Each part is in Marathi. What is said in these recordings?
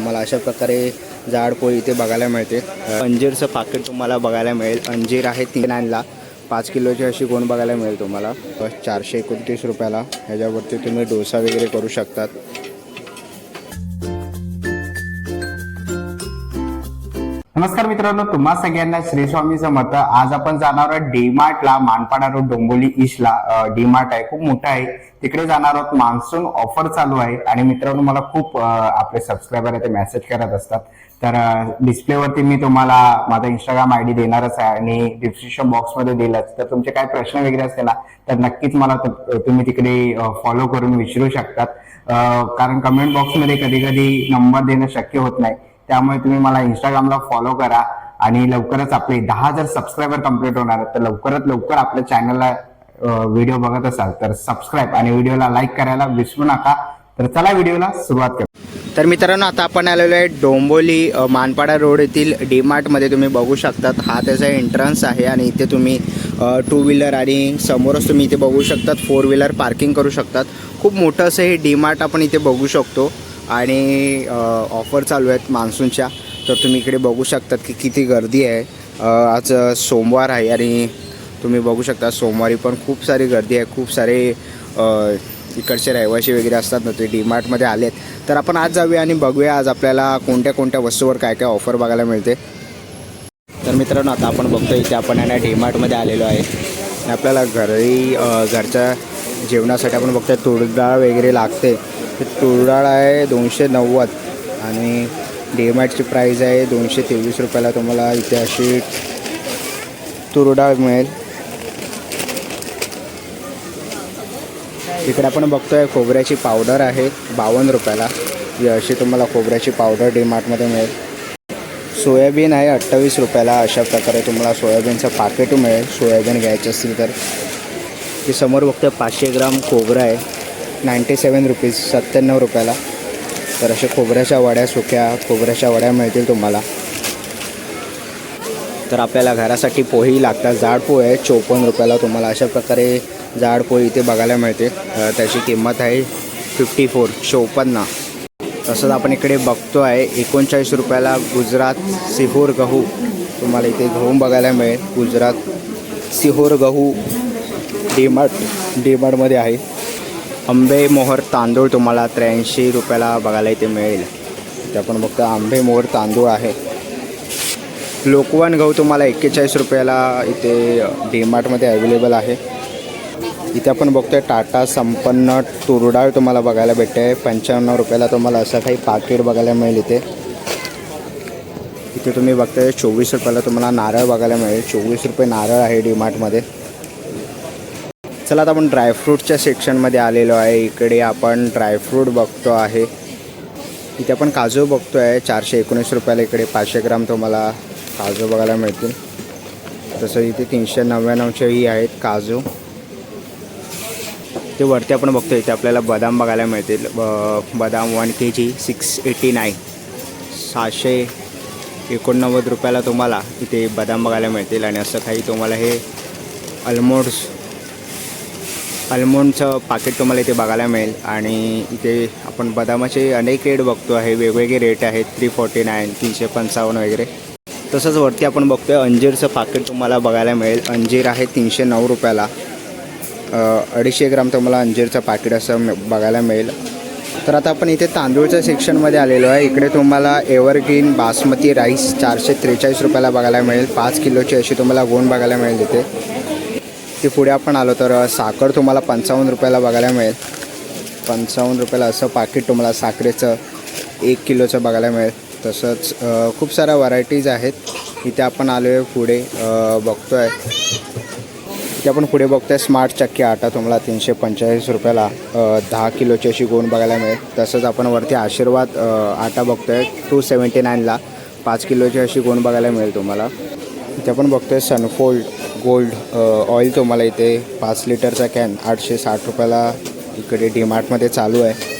तुम्हाला अशा प्रकारे जाड पोळी इथे बघायला मिळते. अंजीरचं पाकिट तुम्हाला बघायला मिळेल. अंजीर आहे तीन आणला. पाच किलोची अशी कोण बघायला मिळेल तुम्हाला. चारशे एकोणतीस रुपयाला. ह्याच्यावरती तुम्ही डोसा वगैरे करू शकतात. नमस्कार मित्रांनो तुम्हा सगळ्यांना श्री स्वामी समर्थ आज आपण जाणार आहोत डीमार्टला मानपाडा रोड डोंबोली ईस्टला डीमार्ट आहे खूप मोठा आहे. तिकडे जाणार आहोत मान्सून ऑफर चालू आहे. आणि मित्रांनो मला खूप आपले सबस्क्रायबर आहे ते मेसेज करत असतात. तर डिस्प्लेवरती मी तुम्हाला माझा इंस्टाग्राम आय डी देणारच आहे आणि डिस्क्रिप्शन बॉक्समध्ये दिलंच. तर तुमचे काय प्रश्न वगैरे असतील ना तर नक्कीच मला तुम्ही तिकडे फॉलो करून विचारू शकतात. कारण कमेंट बॉक्समध्ये कधी कधी नंबर देणं शक्य होत नाही. त्यामुळे तुम्ही मला इंस्टाग्रामला फॉलो करा आणि लवकरच आपले दहा हजार सबस्क्रायबर कंप्लीट होणार तर लवकरात लवकर आपल्या चॅनलला व्हिडिओ बघत असाल तर सबस्क्राईब आणि व्हिडिओला लाईक करायला विसरू नका. तर चला व्हिडिओला सुरुवात करू. तर मित्रांनो आता आपण आलेलो आहे डोंबोली मानपाडा रोड येथील डीमार्टमध्ये तुम्ही बघू शकतात हा त्याचा एंट्रन्स आहे आणि इथे तुम्ही टू व्हीलर आणि समोरच तुम्ही इथे बघू शकतात फोर व्हीलर पार्किंग करू शकतात. खूप मोठं असं हे डीमार्ट आपण इथे बघू शकतो. आणि ऑफर चालू आहेत मान्सूनच्या तर तुम्ही इकडे बघू शकतात की किती गर्दी आहे. आज सोमवार आहे आणि तुम्ही बघू शकता सोमवारी पण खूप सारी गर्दी आहे खूप सारे इकडचे रहिवासी वगैरे असतात ना ते डीमार्टमध्ये आलेत तर आपण आज जाऊया आणि बघूया आज आपल्याला कोणत्या कोणत्या वस्तूवर काय काय ऑफर बघायला मिळते. तर मित्रांनो आता आपण बघतो इथे आपण आहे ना डीमार्टमध्ये आलेलो आहे. आपल्याला घरी घरच्या जेवणासाठी आपण बघतोय तुरडाळ वगैरे लागते. तुरडाळ आहे दोनशे नव्वद. आणि डीमॅटची प्राईज आहे दोनशे तेवीस रुपयाला तुम्हाला इथे अशी तुरडाळ मिळेल. इकडे आपण बघतोय खोबऱ्याची पावडर आहे बावन्न रुपयाला. ही अशी तुम्हाला खोबऱ्याची पावडर डीमार्टमध्ये मिळेल. सोयाबीन आहे अठ्ठावीस रुपयाला. अशा प्रकारे तुम्हाला सोयाबीनचं पाकिट मिळेल. सोयाबीन घ्यायचं असेल तर. ते समोर बघतोय पाचशे ग्राम खोबरं आहे. नाईंटी सेवन रुपीज सत्त्याण्णव रुपयाला. तर अशा खोबऱ्याच्या वड्या सुक्या खोबऱ्याच्या वड्या मिळतील तुम्हाला. तर आपल्याला घरासाठी पोही लागतात. जाड पोहे आहे चोपन्न रुपयाला. तुम्हाला अशा प्रकारे जाड पोळी इथे बघायला मिळते त्याची किंमत आहे फिफ्टी फोर चोपन्न. तसंच आपण इकडे बघतो आहे एकोणचाळीस रुपयाला गुजरात सिहोर गहू. तुम्हाला इथे गहू बघायला मिळेल. गुजरात सिहोर गहू डीमार्ट डीमार्टमध्ये आहे. आंबे मोहर तांदूळ तुम्हाला त्र्याऐंशी रुपयाला बघायला इथे मिळेल. इथे आपण बघतो आंबे मोहर तांदूळ आहे. लोकवन गहू तुम्हाला एक्केचाळीस रुपयाला इथे डीमार्टमध्ये अवेलेबल आहे. इथे आपण बघतोय टाटा संपन्न तुरडाळ तुम्हाला बघायला भेटते. पंच्याण्णव रुपयाला तुम्हाला असं काही पाकिट बघायला मिळेल इथे. इथे तुम्ही बघताय चोवीस रुपयाला तुम्हाला नारळ बघायला मिळेल. चोवीस रुपये नारळ आहे डीमार्टमध्ये चला आता आपण ड्रायफ्रूटच्या सेक्शनमध्ये आलेलो आहे. इकडे आपण ड्रायफ्रूट बघतो आहे. इथे आपण काजू बघतो आहे चारशे एकोणीस रुपयाला इकडे पाचशे ग्राम तुम्हाला काजू बघायला मिळतील. तसं इथे तीनशे नव्याण्णवचेही आहेत काजू. ते वरती आपण बघतो इथे आपल्याला बदाम बघायला मिळतील. ब- बदाम one K G six eighty nine सहाशे एकोणनव्वद रुपयाला तुम्हाला इथे बदाम बघायला मिळतील. आणि असं काही तुम्हाला हे अल्मोड्स अल्मोंडचं पाकिट तुम्हाला इथे बघायला मिळेल. आणि इथे आपण बदामाचे अनेक रेट बघतो आहे. वेगवेगळे रेट आहेत. थ्री फोर्टी नाईन तीनशे पंचावन्न वगैरे. तसंच वरती आपण बघतोय अंजीरचं पाकिट तुम्हाला बघायला मिळेल. अंजीर आहे तीनशे नऊ रुपयाला. अडीचशे ग्राम तुम्हाला अंजीरचं पाकिट असं बघायला मिळेल. तर आता आपण इथे तांदूळच्या सेक्शनमध्ये आलेलो आहे. इकडे तुम्हाला एव्हरग्रीन बासमती राईस चारशे त्रेचाळीस रुपयाला बघायला मिळेल. पाच किलोची अशी तुम्हाला गोण बघायला मिळेल इथे. ते पुढे आपण आलो तर साखर तुम्हाला पंचावन्न रुपयाला बघायला मिळेल. पंचावन्न रुपयाला असं पाकिट तुम्हाला साखरेचं एक किलोचं बघायला मिळेल. तसंच खूप साऱ्या व्हरायटीज आहेत. इथे आपण आलो आहे पुढे बघतो आहे इथे आपण पुढे बघतोय स्मार्ट चक्की आटा तुम्हाला तीनशे पंचेचाळीस रुपयाला दहा किलोची अशी गोण बघायला मिळेल. तसंच आपण वरती आशीर्वाद आटा आटा बघतोय. टू सेवन्टी नाईनला पाच किलोची अशी गोण बघायला मिळेल तुम्हाला. इथे आपण बघतोय सनफोल्ड गोल्ड ऑइल तुम्हाला इथे पाच लिटरचा कॅन आठशे साठ रुपयाला इकडे डीमार्टमध्ये चालू आहे.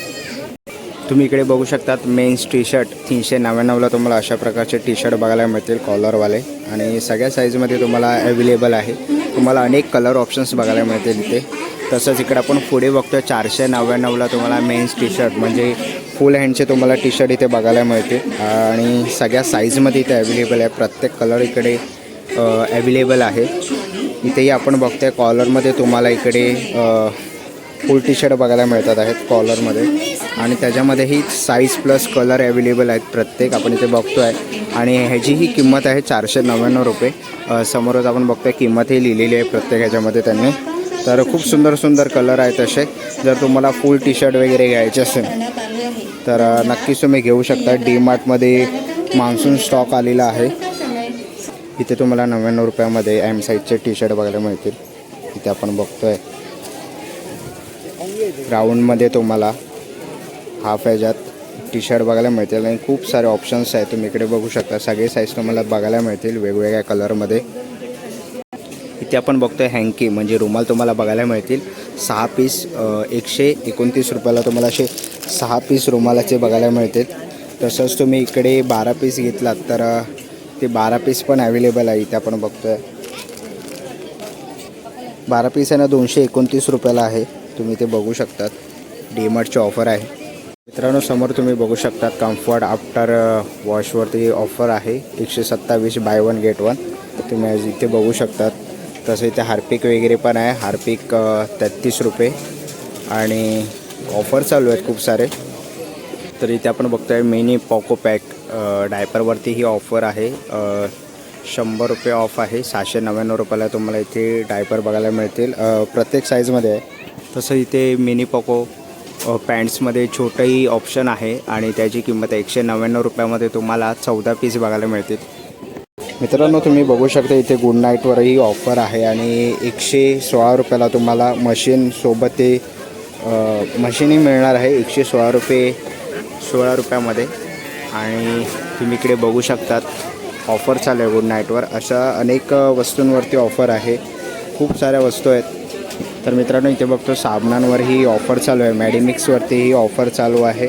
तुम्ही इकडे बघू शकतात मेन्स टी शर्ट तीनशे नव्याण्णवला तुम्हाला अशा प्रकारचे टी शर्ट बघायला मिळतील कॉलरवाले आणि सगळ्या साईजमध्ये तुम्हाला अवेलेबल आहे. तुम्हाला अनेक कलर ऑप्शन्स बघायला मिळतील इथे. तसंच इकडे आपण पुढे बघतो चारशे नव्याण्णवला तुम्हाला मेन्स टी शर्ट म्हणजे फुल हँडचे तुम्हाला टी शर्ट इथे बघायला मिळते आणि सगळ्या साईजमध्ये इथे अवेलेबल आहे. प्रत्येक कलर इकडे अवेलेबल आहे. इथेही आपण बघतोय कॉलरमध्ये तुम्हाला इकडे फुल टी शर्ट बघायला मिळतात आहेत कॉलरमध्ये आणि त्याच्यामध्येही साईज प्लस कलर अवेलेबल आहेत प्रत्येक आपण इथे बघतो आहे आणि ह्याची ही किंमत आहे चारशे नव्याण्णव रुपये. समोरच आपण बघतोय किंमतही लिहिलेली आहे प्रत्येक ह्याच्यामध्ये त्यांनी. तर खूप सुंदर सुंदर कलर आहेत असे. जर तुम्हाला फुल टी शर्ट वगैरे घ्यायचे असेल तर नक्कीच तुम्ही घेऊ शकता. डी मार्टमध्ये मान्सून स्टॉक आलेला आहे. इथे तुम्हाला नव्याण्णव रुपयामध्ये एम साईजचे टी शर्ट बघायला मिळतील. इथे आपण बघतोय. राऊंडमध्ये तुम्हाला हाफ ह्याच्यात टी शर्ट बघायला मिळतील आणि खूप सारे ऑप्शन्स आहेत. तुम्ही इकडे बघू शकता. सगळे साईज तुम्हाला बघायला मिळतील वेगवेगळ्या कलरमध्ये इथे आपण बघतोय हँकी म्हणजे रुमाल तुम्हाला बघायला मिळतील. सहा पीस एकशे एकोणतीस रुपयाला तुम्हाला असे सहा पीस रुमालाचे बघायला मिळतील. तसंच तुम्ही इकडे बारा पीस घेतलात तर ते बारा पीस पण अवेलेबल आहे इथे आपण बघतोय. बारा पीस आहे ना दोनशे एकोणतीस रुपयाला आहे. तुम्ही ते बघू शकतात. डीमार्टची ऑफर आहे. मित्रांनो समोर तुम्ही बघू शकतात कम्फर्ट आफ्टर वॉशवरती ऑफर आहे. एकशे सत्तावीस बाय वन गेट वन तुम्ही इथे बघू शकतात. तसं इथे हार्पिक वगैरे पण आहे. हार्पिक uh, तेहतीस रुपये. आणि ऑफर चालू आहेत खूप सारे. तर इथे आपण बघतोय मिनी पॉको पॅक डायपरवरती ही ऑफर आहे. शंभर रुपये ऑफ आहे. सहाशे नव्याण्णव रुपयाला तुम्हाला इथे डायपर बघायला मिळतील. प्रत्येक साईजमध्ये आहे. तसं इथे मिनी पॉको पॅन्ट्समध्ये छोटंही ऑप्शन आहे आणि त्याची किंमत एकशे नव्याण्णव रुपयामध्ये तुम्हाला चौदा पीस बघायला मिळतील. मित्रांनो तुम्ही बघू शकता इथे गुड नाईटवरही ऑफर आहे आणि एकशे सोळा रुपयाला तुम्हाला मशीनसोबत ते मशीनही मिळणार आहे. एकशे सोळा रुपये सोळा रुपयामध्ये. आणि तुम्ही इकडे बघू शकतात ऑफर चालू आहे गुड नाईटवर अशा अनेक वस्तूंवरती ऑफर आहे. खूप साऱ्या वस्तू आहेत. तर मित्रांनो इथे बघतो साबणांवर ही ऑफर चालू आहे. मॅडिमिक्सवरती ही ऑफर चालू आहे.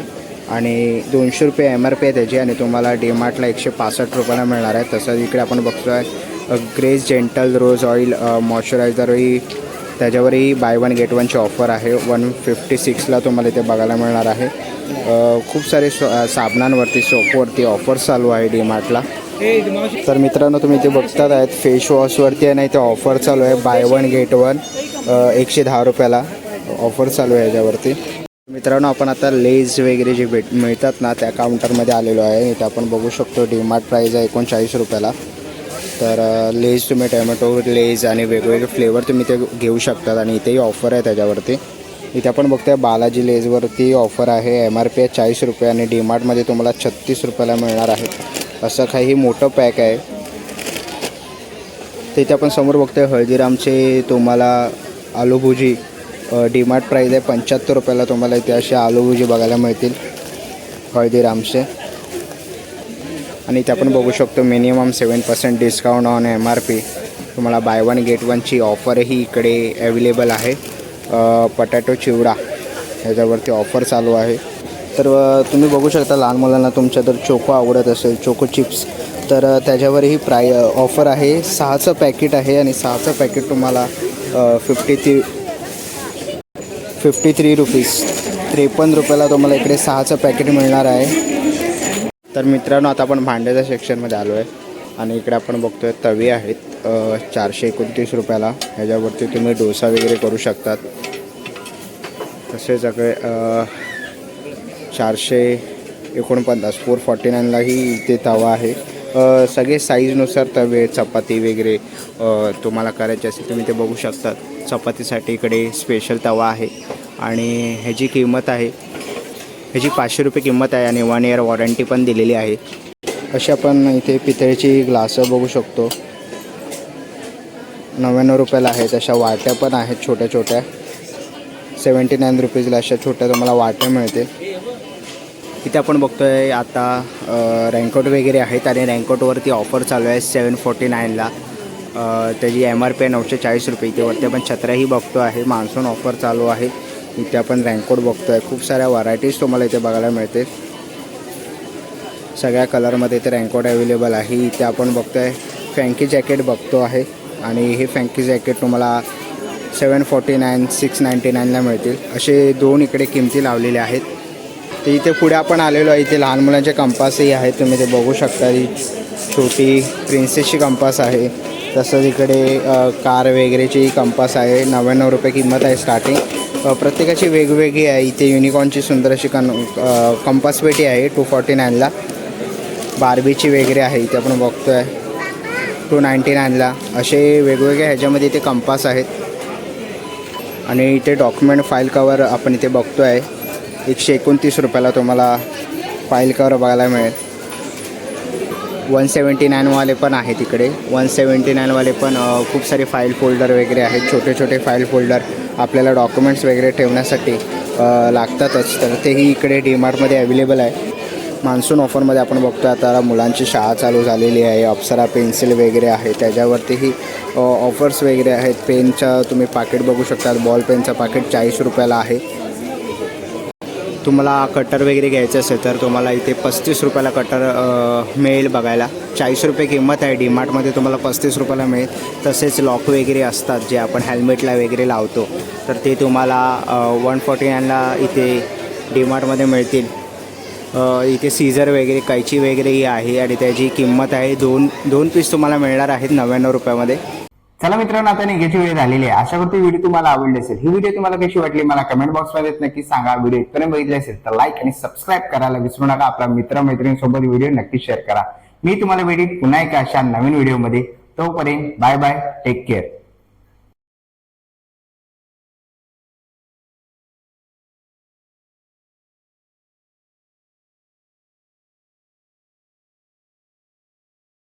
आणि दोनशे रुपये एम आर पी आहे त्याची आणि तुम्हाला डीमार्टला एकशे पासष्ट रुपयाला मिळणार आहे. तसंच इकडे आपण बघतो आहे ग्रेस जेंटल रोज ऑइल मॉइश्चरायझरही त्याच्यावरही बाय वन गेट वनची ऑफर आहे. वन फिफ्टी सिक्सला तुम्हाला इथे बघायला मिळणार आहे. खूप सारे सो साबणांवरती सोपवरती ऑफर चालू आहे डीमार्टला तर मित्रांनो तुम्ही इथे बघतात आहेत फेस वॉशवरती आहे ना इथे ऑफर चालू आहे. बाय वन गेट वन एकशे दहा रुपयाला ऑफर चालू आहे याच्यावरती. मित्रांनो आपण आता लेज वगैरे जे भेट मिळतात ना त्या काउंटरमध्ये आलेलो आहे. इथे आपण बघू शकतो डीमार्ट प्राईज आहे एकोणचाळीस रुपयाला. तर लेज तुम्ही टॅमॅटो लेज आणि वेगवेगळे फ्लेवर तुम्ही ते घेऊ शकतात आणि इथेही ऑफर आहे त्याच्यावरती. इथे आपण बघतोय बालाजी लेजवरती ऑफर आहे. एम आर पी आहे चाळीस रुपये आणि डीमार्टमध्ये तुम्हाला छत्तीस रुपयाला मिळणार आहे. असं काही मोठं पॅक आहे. तिथे आपण समोर बघतोय हळदीरामचे तुम्हाला आलूभुजी डीमार्ट प्राईज आहे पंच्याहत्तर रुपयाला तुम्हाला इथे असे आलूभुजी बघायला मिळतील. हळदीरामचे. आणि इथे आपण बघू शकतो minimum seven percent discount on M R P. तुम्हाला बाय वन गेट वनची ऑफरही इकडे अवेलेबल आहे. पटॅटो चिवडा ह्याच्यावरती ऑफर चालू आहे. तर तुम्ही बघू शकता लहान मुलांना तुमच्या जर चोको आवडत असेल चोको चिप्स. तर त्याच्यावरही प्राय ऑफर आहे. सहाचं पॅकेट आहे आणि सहाचं पॅकेट तुम्हाला fifty three fifty three rupees. त्रेपन्न रुपयाला तुम्हाला इकडे सहाचं पॅकेट मिळणार आहे. तर मित्रांनो आता आपण भांड्याच्या सेक्शनमध्ये आलो आहे आणि इकडे आपण बघतोय तवे आहेत चारशे एकोणतीस रुपयाला. ह्याच्यावरती तुम्ही डोसा वगैरे करू शकतात. तसे सगळे चारशे एकोणपन्नास फोर फॉर्टी नाईनलाही इथे तवा आहे. सगळे साईजनुसार तवे चपाती वगैरे तुम्हाला करायचे असेल तुम्ही ते बघू शकतात. चपातीसाठी इकडे स्पेशल तवा आहे. आणि ह्याची किंमत आहे ह्याची पाचशे रुपये किंमत आहे आणि वन इयर वॉरंटी पण दिलेली आहे. अशी आपण इथे पितळेची ग्लासं बघू शकतो. नव्याण्णव रुपयाला आहेत अशा वाट्या पण आहेत छोट्या छोट्या. सेवन्टी नाईन रुपीजला अशा छोट्या तुम्हाला वाट्या मिळते इथे आपण बघतोय आता रँकोट वगैरे आहेत आणि रँकोटवरती ऑफर चालू आहे सेवन फोर्टी नाईनला त्याची एम आर पी आहे नऊशे चाळीस रुपये. इथे वरती आपण छत्र्याही बघतो आहे मान्सून ऑफर चालू आहे. इथे आपण रँकोट बघतो आहे खूप साऱ्या व्हरायटीज तुम्हाला इथे बघायला मिळते सगळ्या कलरमध्ये इथे रँकोट अवेलेबल आहे. इथे आपण बघतो आहे फँकी जॅकेट बघतो आहे. आणि हे फँकी जॅकेट तुम्हाला seven forty nine six ninety नाईनला मिळतील. असे दोन इकडे किमती लावलेले आहेत. तर इथे पुढे आपण आलेलो आहे. इथे लहान मुलांचे कंपासही आहेत. तुम्ही ते बघू शकता ही छोटी प्रिन्सेसची कंपास आहे. तसंच इकडे कार वगैरेची कंपास आहे. नव्याण्णव रुपये किंमत आहे स्टार्टिंग प्रत्येकाची वेगवेगळी आहे. इथे युनिकॉर्नची सुंदर अशी कन कंपास पेटी आहे टू फॉर्टी नाईनला बार्बीची वगैरे आहे इथे आपण बघतो आहे टू नाईन्टी नाईनला असे वेगवेगळ्या ह्याच्यामध्ये इथे कंपास आहेत. आणि इथे डॉक्युमेंट फाईल कवर आपण इथे बघतो आहे एकशे एकोणतीस रुपयाला तुम्हाला फाईल कवर बघायला मिळेल. वन सेवन्टी नाईनवाले पण आहेत इकडे. वन सेवन्टी नाईनवाले पण खूप सारे फाईल फोल्डर वगैरे आहेत. छोटे छोटे फाईल फोल्डर आपल्याला डॉक्युमेंट्स वगैरे ठेवण्यासाठी लागतातच. तर तेही इकडे डीमार्टमध्ये अवेलेबल आहे. मान्सून ऑफरमध्ये आपण बघतो आता मुलांची शाळा चालू झालेली आहे. अप्सरा पेन्सिल वगैरे आहे. त्याच्यावरतीही ऑफर्स वगैरे आहेत. पेनचं तुम्ही पाकिट बघू शकता बॉल पेनचं पाकिट चाळीस रुपयाला आहे. तुम्हाला कटर वगैरे घ्यायचं असेल तर तुम्हाला इथे पस्तीस रुपयाला कटर मिळेल बघायला. चाळीस रुपये किंमत आहे डीमार्टमध्ये तुम्हाला पस्तीस रुपयाला मिळेल. तसेच लॉक वगैरे असतात जे आपण हेल्मेटला वगैरे लावतो. तर ते तुम्हाला वन फोर्टी नाईनला इथे डीमार्टमध्ये मिळतील. इथे सीझर वगैरे कैची वगैरेही आहे आणि त्याची किंमत आहे दोन दोन पीस तुम्हाला मिळणार आहेत नव्याण्णव रुपयामध्ये. चला मित्रांनो आता निघायची वेळ झालेली आहे. अशा करतो व्हिडिओ तुम्हाला आवडली असेल ही व्हिडिओ तुम्हाला कशी वाटली मला कमेंट बॉक्समध्ये नक्की सांगा. व्हिडिओ इथपर्यंत बघितले असेल तर लाईक आणि सबस्क्राईब करायला विसरू नका. आपल्या मित्रमैत्रिणींसोबत व्हिडिओ नक्की शेअर करा. मी तुम्हाला भेटी पुन्हा एका अशा नवीन व्हिडिओमध्ये. तोपर्यंत बाय बाय टेक केअर